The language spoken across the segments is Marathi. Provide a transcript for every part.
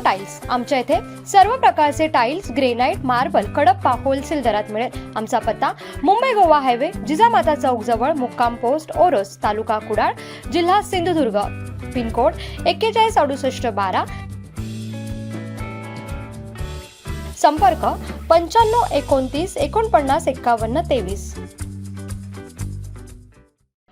टाइल्स आमच्या इथे सर्व प्रकारचे tiles granite marble Kadappa wholesale दरात मिळेल. आमचा पत्ता मुंबई गोवा हायवे जिजामाता चौक जवळ मुक्काम पोस्ट ओरोस तालुका कुडाळ जिल्हा सिंधुदुर्ग. पिनकोड एक्केचाळीस अडुसष्ट बारा. संपर्क पंच्याण्णव एकोणतीस एकोणपन्नास एक्कावन्न तेवीस.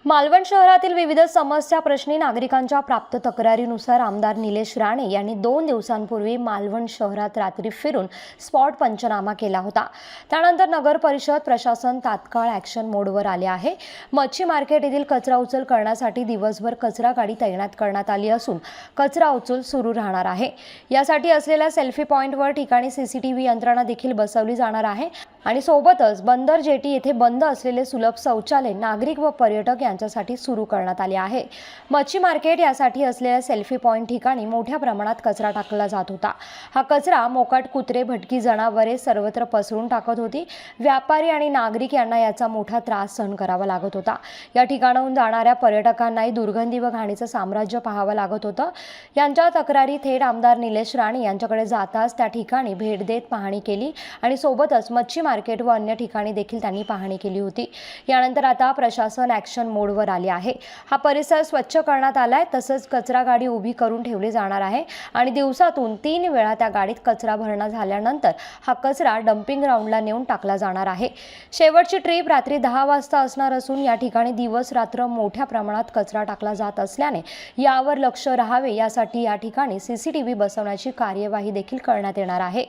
मालवण शहरातील विविध समस्या प्रश्नी नागरिकांच्या प्राप्त तक्रारीनुसार आमदार निलेश राणे यांनी दोन दिवसांपूर्वी मालवण शहरात रात्री फिरून स्पॉट पंचनामा केला होता. त्यानंतर नगर परिषद प्रशासन तात्काळ ॲक्शन मोडवर आले आहे. मच्छी मार्केट येथील कचरा उचल करण्यासाठी दिवसभर कचरा गाडी तैनात करण्यात आली असून कचरा उचल सुरू राहणार आहे. यासाठी असलेल्या सेल्फी पॉईंटवर ठिकाणी सीसीटीव्ही यंत्रणा देखील बसवली जाणार आहे. आणि सोबतच बंदर जेटी येथे बंद असलेले सुलभ शौचालय नागरिक व पर्यटक यांच्यासाठी सुरू करण्यात आले आहे. मच्छी मार्केट यासाठी असलेल्या सेल्फी पॉईंट ठिकाणी मोठ्या प्रमाणात कचरा टाकला जात होता. हा कचरा मोकाट कुत्रे भटकी जनावरे सर्वत्र पसरून टाकत होती. व्यापारी आणि नागरिक यांना याचा मोठा त्रास सहन करावा लागत होता. या ठिकाणाहून जाणाऱ्या पर्यटकांनाही दुर्गंधी व घाणीचं साम्राज्य पाहावं लागत होतं. यांच्या तक्रारी थेट आमदार निलेश राणे यांच्याकडे जाताच त्या ठिकाणी भेट देत पाहणी केली आणि सोबतच मच्छी मार्केट व अन्य ठिकाणी देखील त्यांनी पाहणी केली होती. यानंतर आता प्रशासन ॲक्शन मोडवर आले आहे. हा परिसर स्वच्छ करण्यात आलाय तसंच कचरा गाडी उभी करून ठेवली जाणार आहे आणि दिवसातून तीन वेळा त्या गाडीत कचरा भरणा झाल्यानंतर हा कचरा डम्पिंग ग्राउंडला नेऊन टाकला जाणार आहे. शेवटची ट्रीप रात्री दहा वाजता असणार असून या ठिकाणी दिवस रात्र मोठ्या प्रमाणात कचरा टाकला जात असल्याने यावर लक्ष राहावे यासाठी या ठिकाणी सीसीटीव्ही बसवण्याची कार्यवाही देखील करण्यात येणार आहे.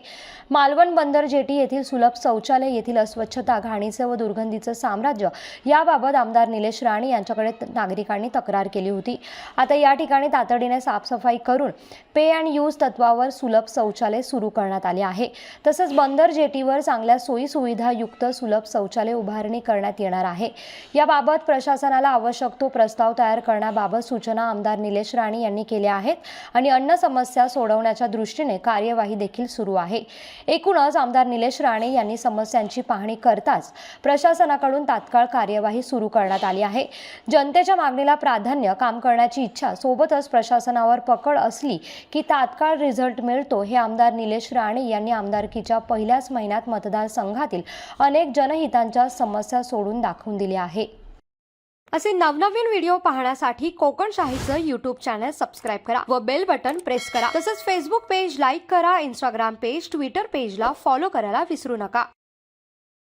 मालवण बंदर जेटी येथील सुलभ शौचालय येथील अस्वच्छता घाणीचं व दुर्गंधीचं साम्राज्य याबाबत आमदार निलेश राणे यांच्याकडे नागरिकांनी तक्रार केली होती. आता या ठिकाणी तातडीने साफसफाई करून पे अँड यूज तत्वावर सुलभ शौचालय सुरू करण्यात आले आहे. तसंच बंदर जेटीवर चांगल्या सोयीसुविधायुक्त सुलभ शौचालय उभारणी करण्यात येणार आहे. याबाबत प्रशासनाला आवश्यक तो प्रस्ताव तयार करण्याबाबत सूचना आमदार निलेश राणे यांनी केल्या आहेत आणि अन्न समस्या सोडवण्याच्या दृष्टीने कार्यवाही देखील सुरू आहे. एकूणच आमदार निलेश राणे यांनी समस्यांची पाहणी करताच प्रशासनाकडून तात्काळ कार्यवाही सुरू करण्यात आली आहे. जनतेच्या मागणीला प्राधान्य काम करण्याची इच्छा सोबतच प्रशासनावर पकड असली की तात्काळ रिझल्ट मिळतो हे आमदार निलेश राणे यांनी आमदारकीच्या पहिल्याच महिन्यात मतदारसंघातील अनेक जनहितांच्या समस्या सोडून दाखवून दिल्या आहे. असे नवनवीन व्हिडिओ पाहण्यासाठी कोकणशाहीचं यूट्यूब युट्यूब चॅनल सबस्क्राईब करा व बेल बटन प्रेस करा. तसंच फेसबुक पेज लाईक करा इंस्टाग्राम पेज ट्विटर पेजला फॉलो करायला विसरू नका.